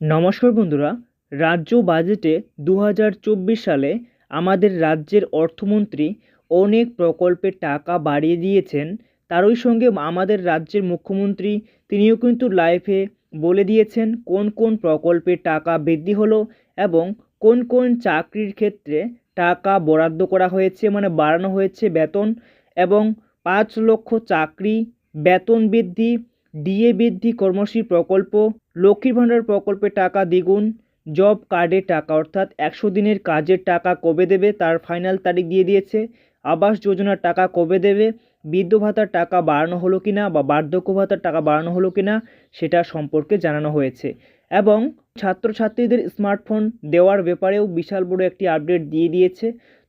নমস্কার বন্ধুরা, রাজ্য বাজেটে দু হাজার চব্বিশ সালে আমাদের রাজ্যের অর্থমন্ত্রী অনেক প্রকল্পের টাকা বাড়িয়ে দিয়েছেন। তারই সঙ্গে আমাদের রাজ্যের মুখ্যমন্ত্রী তিনিও কিন্তু লাইফে বলে দিয়েছেন কোন কোন প্রকল্পের টাকা বৃদ্ধি হলো এবং কোন কোন চাকরির ক্ষেত্রে টাকা বরাদ্দ করা হয়েছে মানে বাড়ানো হয়েছে বেতন এবং পাঁচ লক্ষ চাকরি বেতন বৃদ্ধি ডিএ বৃদ্ধি কর্মশ্রী প্রকল্প, লক্ষ্মীর ভাণ্ডার প্রকল্পে টাকা দ্বিগুণ, জব কার্ডের টাকা অর্থাৎ একশো দিনের কাজের টাকা কবে দেবে তার ফাইনাল তারিখ দিয়ে দিয়েছে, আবাস যোজনার টাকা কবে দেবে বৃদ্ধ ভাতার টাকা বাড়ানো হলো কিনা বা বার্ধক্য ভাতার টাকা বাড়ানো হলো কিনা সেটা সম্পর্কে জানানো হয়েছে এবং ছাত্রছাত্রীদের স্মার্টফোন দেওয়ার ব্যাপারেও বিশাল বড় একটি আপডেট দিয়ে দিয়েছে।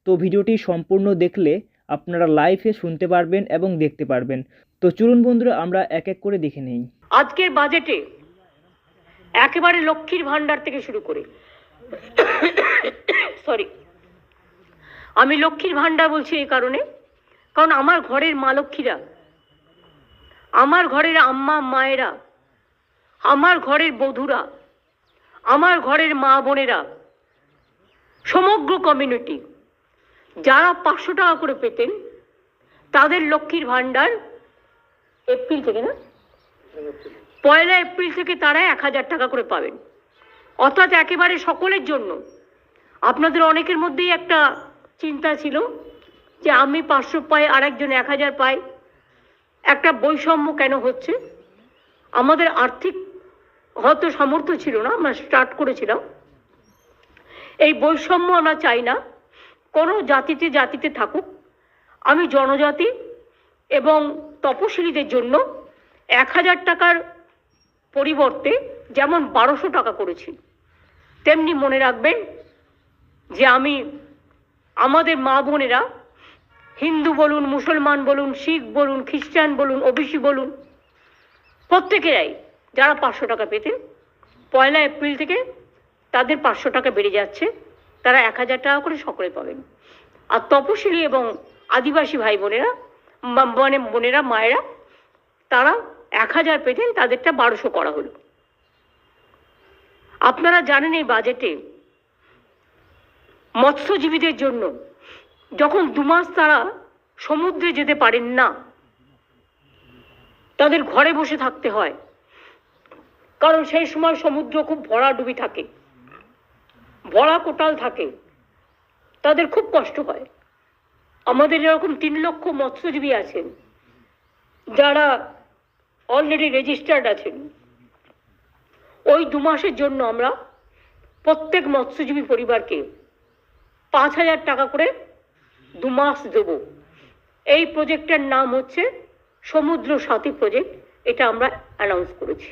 তো ভিডিওটি সম্পূর্ণ দেখলে আপনারা লাইভে শুনতে পারবেন এবং দেখতে পারবেন। তো চলুন বন্ধুরা, আমরা এক এক করে দেখে নেই। আজকের বাজেটে একেবারে লক্ষ্মীর ভান্ডার থেকে শুরু করে সরি আমি লক্ষ্মীর ভান্ডার বলছি এই কারণে, কারণ আমার ঘরের মা লক্ষ্মীরা, আমার ঘরের আম্মা মায়েরা, আমার ঘরের বধুরা, আমার ঘরের মা বোনেরা, সমগ্র কমিউনিটি যারা পাঁচশো টাকা করে পেতেন, তাদের লক্ষ্মীর ভান্ডার এপ্রিল থেকে না? পয়লা এপ্রিল থেকে তারা এক হাজার টাকা করে পাবেন। অর্থাৎ একেবারে সকলের জন্য। আপনাদের অনেকের মধ্যেই একটা চিন্তা ছিল যে আমি পাঁচশো পাই আর একজন এক হাজার পাই। একটা বৈষম্য কেন হচ্ছে? আমাদের আর্থিক হয়তো সামর্থ্য ছিল না, আমরা স্টার্ট করেছিলাম। এই বৈষম্য আমরা চাই না। কোনো জাতিতে জাতিতে থাকুক। আমি জনজাতি এবং তপশিলীদের জন্য এক হাজার টাকার পরিবর্তে যেমন বারোশো টাকা করেছি, তেমনি মনে রাখবেন যে আমি আমাদের মা বোনেরা হিন্দু বলুন, মুসলমান বলুন, শিখ বলুন, খ্রিস্টান বলুন, ওবিসি বলুন, প্রত্যেকেরাই যারা পাঁচশো টাকা পেতেন, পয়লা এপ্রিল থেকে তাদের পাঁচশো টাকা বেড়ে যাচ্ছে। তারা এক হাজার টাকা করে সকলে পাবেন। আর তপশিলি এবং আদিবাসী ভাই বোনেরা মানে বোনেরা, মায়েরা, তারা এক হাজার পেতেন, তাদেরটা বারোশো করা হলো। আপনারা জানেন এই বাজেটে মৎস্যজীবীদের জন্য যখন দু মাস তারা সমুদ্রে যেতে পারেন না, তাদের ঘরে বসে থাকতে হয়। কারণ সেই সময় সমুদ্র খুব ভরাডুবি থাকে। ভরা কোটাল থাকে, তাদের খুব কষ্ট হয়। আমাদের এরকম তিন লক্ষ মৎস্যজীবী আছেন, যারা অলরেডি রেজিস্টার্ড আছেন। ওই দু মাসের জন্য আমরা প্রত্যেক মৎস্যজীবী পরিবারকে পাঁচ হাজার টাকা করে দু মাস দেব। এই প্রজেক্টের নাম হচ্ছে সমুদ্র সাথী প্রজেক্ট, এটা আমরা অ্যানাউন্স করেছি।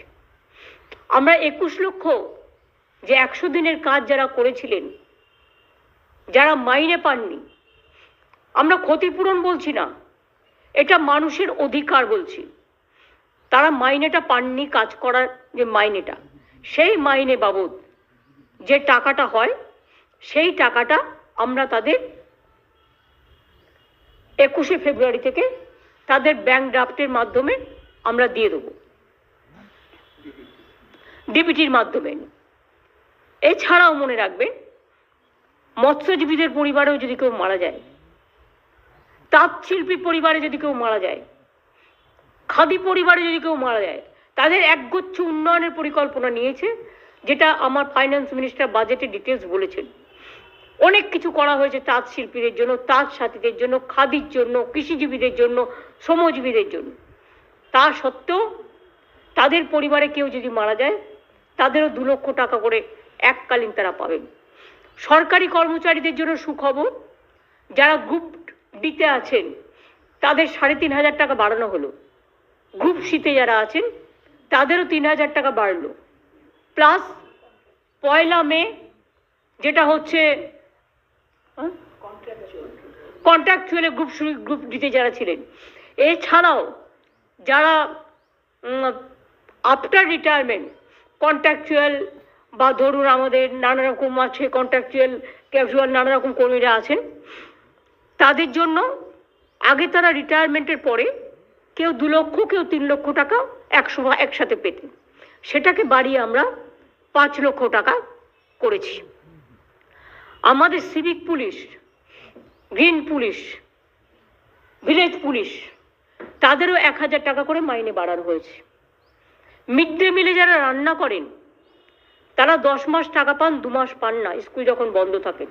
আমরা একুশ লক্ষ যে একশো দিনের কাজ যারা করেছিলেন, যারা মাইনে পাননি, আমরা ক্ষতিপূরণ বলছি না, এটা মানুষের অধিকার বলছি। তারা মাইনেটা পাননি, কাজ করার যে মাইনেটা, সেই মাইনে বাবদ যে টাকাটা হয়, সেই টাকাটা আমরা তাদের একুশে ফেব্রুয়ারি থেকে তাদের ব্যাংক ড্রাফটের মাধ্যমে আমরা দিয়ে দেবো। ডিবিটির মাধ্যমে। এছাড়াও মনে রাখবেন মৎস্যজীবীদের পরিবারেও যদি কেউ মারা যায় তাঁত শিল্পী পরিবারে যদি কেউ মারা যায়, খাদি পরিবারে যদি কেউ মারা যায়, তাদের একগুচ্ছ উন্নয়নের পরিকল্পনা নিয়েছে, যেটা আমার ফাইন্যান্স মিনিস্টার বাজেটে ডিটেলস বলেছেন। অনেক কিছু করা হয়েছে তাঁত শিল্পীদের জন্য তাঁত সাথীদের জন্য, খাদির জন্য, কৃষিজীবীদের জন্য, শ্রমজীবীদের জন্য। তা সত্ত্বেও তাদের পরিবারে কেউ যদি মারা যায়, তাদেরও দু লক্ষ টাকা করে এককালীন তারা পাবেন। সরকারি কর্মচারীদের জন্য সুখবর, যারা গ্রুপ ডিতে আছেন, তাদের সাড়ে তিন হাজার টাকা বাড়ানো হলো। গ্রুপ সিতে যারা আছেন, তাদেরও তিন হাজার টাকা বাড়লো। প্লাস পয়লা মে, যেটা হচ্ছে কন্ট্রাকচুয়ালে গ্রুপ গ্রুপ ডিতে যারা ছিলেন। এছাড়াও, যারা আফটার রিটায়ারমেন্ট কন্ট্রাকচুয়াল বা ধরুন আমাদের নানা রকম আছে কন্ট্রাকচুয়াল ক্যাজুয়াল নানা রকম কর্মীরা আছেন, তাদের জন্য আগে তারা রিটায়ারমেন্টের পরে কেউ দু লক্ষ, কেউ তিন লক্ষ টাকা একশো একসাথে পেতেন। সেটাকে বাড়িয়ে আমরা পাঁচ লক্ষ টাকা করেছি। আমাদের civic police green police village police তাদেরও এক হাজার টাকা করে মাইনে বাড়ানো হয়েছে। মিড ডে মিলে যারা রান্না করেন তারা দশ মাস টাকা পান, দু মাস পান না, স্কুল যখন বন্ধ থাকে।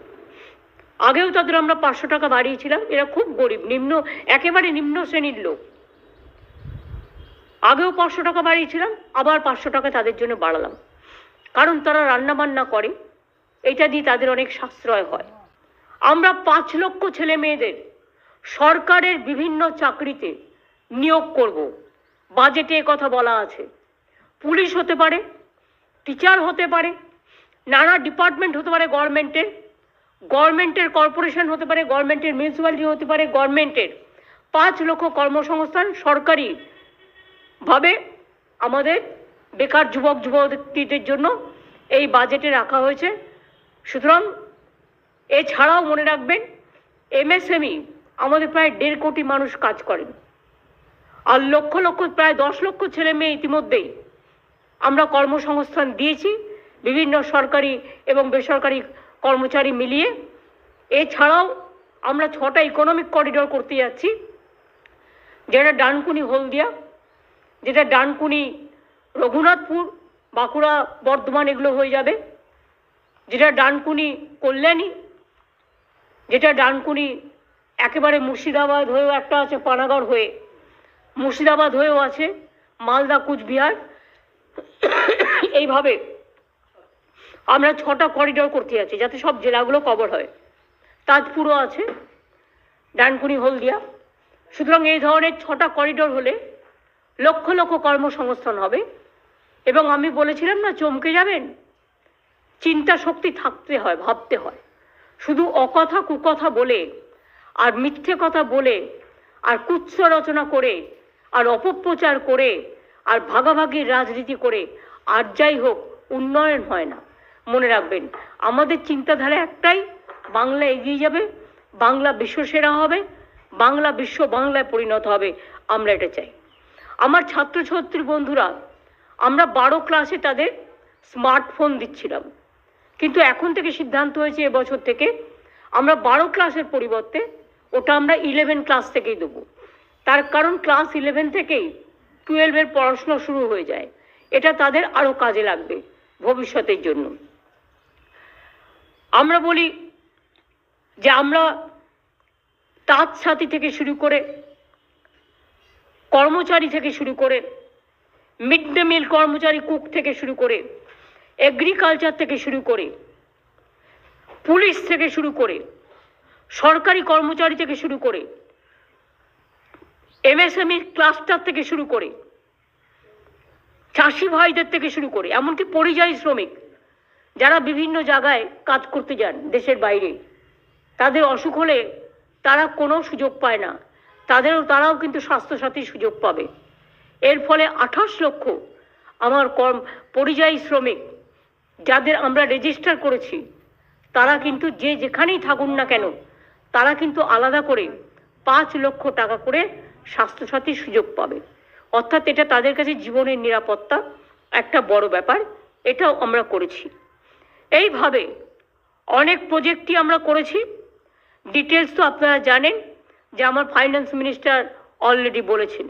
আগেও তাদের আমরা পাঁচশো টাকা বাড়িয়েছিলাম, এরা খুব গরিব, নিম্ন, একেবারে নিম্ন শ্রেণির লোক। আগেও পাঁচশো টাকা বাড়িয়েছিলাম, আবার পাঁচশো টাকা তাদের জন্য বাড়ালাম। কারণ তারা রান্না বান্না করে, এটা দিয়ে তাদের অনেক সাশ্রয় হয়। আমরা পাঁচ লক্ষ ছেলে মেয়েদের সরকারের বিভিন্ন চাকরিতে নিয়োগ করব। বাজেটে কথা বলা আছে। পুলিশ হতে পারে টিচার হতে পারে, নানা ডিপার্টমেন্ট হতে পারে গভর্নমেন্টের গভর্নমেন্টের কর্পোরেশন হতে পারে, গভর্নমেন্টের মিউনিসিপ্যালিটি হতে পারে, গভর্নমেন্টের। পাঁচ লক্ষ কর্মসংস্থান সরকারি ভাবে আমাদের বেকার যুবক, যুবতীদের জন্য এই বাজেটে রাখা হয়েছে। সুতরাং এছাড়াও মনে রাখবেন এমএসএমই আমাদের প্রায় দেড় কোটি মানুষ কাজ করেন। আর লক্ষ লক্ষ, প্রায় দশ লক্ষ ছেলে মেয়ে ইতিমধ্যেই আমরা কর্মসংস্থান দিয়েছি বিভিন্ন সরকারি এবং বেসরকারি কর্মচারী মিলিয়ে। এছাড়াও আমরা ছটা ইকোনমিক করিডোর করতে যাচ্ছি, যেটা ডানকুনি, হলদিয়া, যেটা ডানকুনি, রঘুনাথপুর, বাঁকুড়া, বর্ধমান এগুলো হয়ে যাবে। যেটা ডানকুনি, কল্যাণী, যেটা ডানকুনি একেবারে মুর্শিদাবাদ হয়েও একটা আছে, পানাগড় হয়ে। মুর্শিদাবাদ হয়েও আছে, মালদা, কুচবিহার এইভাবে আমরা ছটা করিডোর করতে যাচ্ছি, যাতে সব জেলাগুলো কভার হয়। তাজপুরও আছে, ডানকুনি, হলদিয়া। সুতরাং এই ধরনের ছটা করিডোর হলে লক্ষ লক্ষ কর্মসংস্থান হবে। এবং আমি বলেছিলাম না, চমকে যাবেন? চিন্তা শক্তি থাকতে হয়, ভাবতে হয়। শুধু অকথা কুকথা বলে, আর মিথ্যে কথা বলে, আর কুৎস রচনা করে, আর অপপ্রচার করে আর ভাগাভাগির রাজনীতি করে আর যাই হোক, উন্নয়ন হয় না। মনে রাখবেন, আমাদের চিন্তাধারা একটাই, বাংলা এগিয়ে যাবে, বাংলা বিশ্বসেরা হবে, বাংলা বিশ্ব বাংলায় পরিণত হবে, আমরা এটা চাই। আমার ছাত্রছাত্রী বন্ধুরা, আমরা বারো ক্লাসে তাদের স্মার্টফোন দিচ্ছিলাম। কিন্তু এখন থেকে সিদ্ধান্ত হয়েছে এবছর থেকে, আমরা বারো ক্লাসের পরিবর্তে ওটা আমরা ইলেভেন ক্লাস থেকেই দেবো। তার কারণ ক্লাস ইলেভেন থেকেই টুয়েলভের পড়াশোনা শুরু হয়ে যায়। এটা তাদের আরও কাজে লাগবে ভবিষ্যতের জন্য। আমরা বলি যে আমরা তাঁত সাথী থেকে শুরু করে, কর্মচারী থেকে শুরু করে, মিড ডে মিল কর্মচারী কুক থেকে শুরু করে এগ্রিকালচার থেকে শুরু করে, পুলিশ থেকে শুরু করে, সরকারি কর্মচারী থেকে শুরু করে এমএসএমই ক্লাস্টার থেকে শুরু করে। চাষি ভাইদের থেকে শুরু করে, এমনকি পরিযায়ী শ্রমিক। যারা বিভিন্ন জায়গায় কাজ করতে যান দেশের বাইরে, তাদের অসুখ হলে তারা কোনো সুযোগ পায় না। তাদেরও তারাও কিন্তু স্বাস্থ্যসাথীর সুযোগ পাবে। এর ফলে আঠাশ লক্ষ আমার কর্ম, পরিযায়ী শ্রমিক যাদের আমরা রেজিস্টার করেছি, তারা কিন্তু যে যেখানেই থাকুন না কেন, তারা কিন্তু আলাদা করে পাঁচ লক্ষ টাকা করে স্বাস্থ্যসাথীর সুযোগ পাবে। অর্থাৎ এটা তাদের কাছে জীবনের নিরাপত্তা একটা বড় ব্যাপার, এটাও আমরা করেছি। এইভাবে অনেক প্রজেক্টই আমরা করেছি। ডিটেলস তো আপনারা জানেন, যে আমার ফাইন্যান্স মিনিস্টার অলরেডি বলেছেন।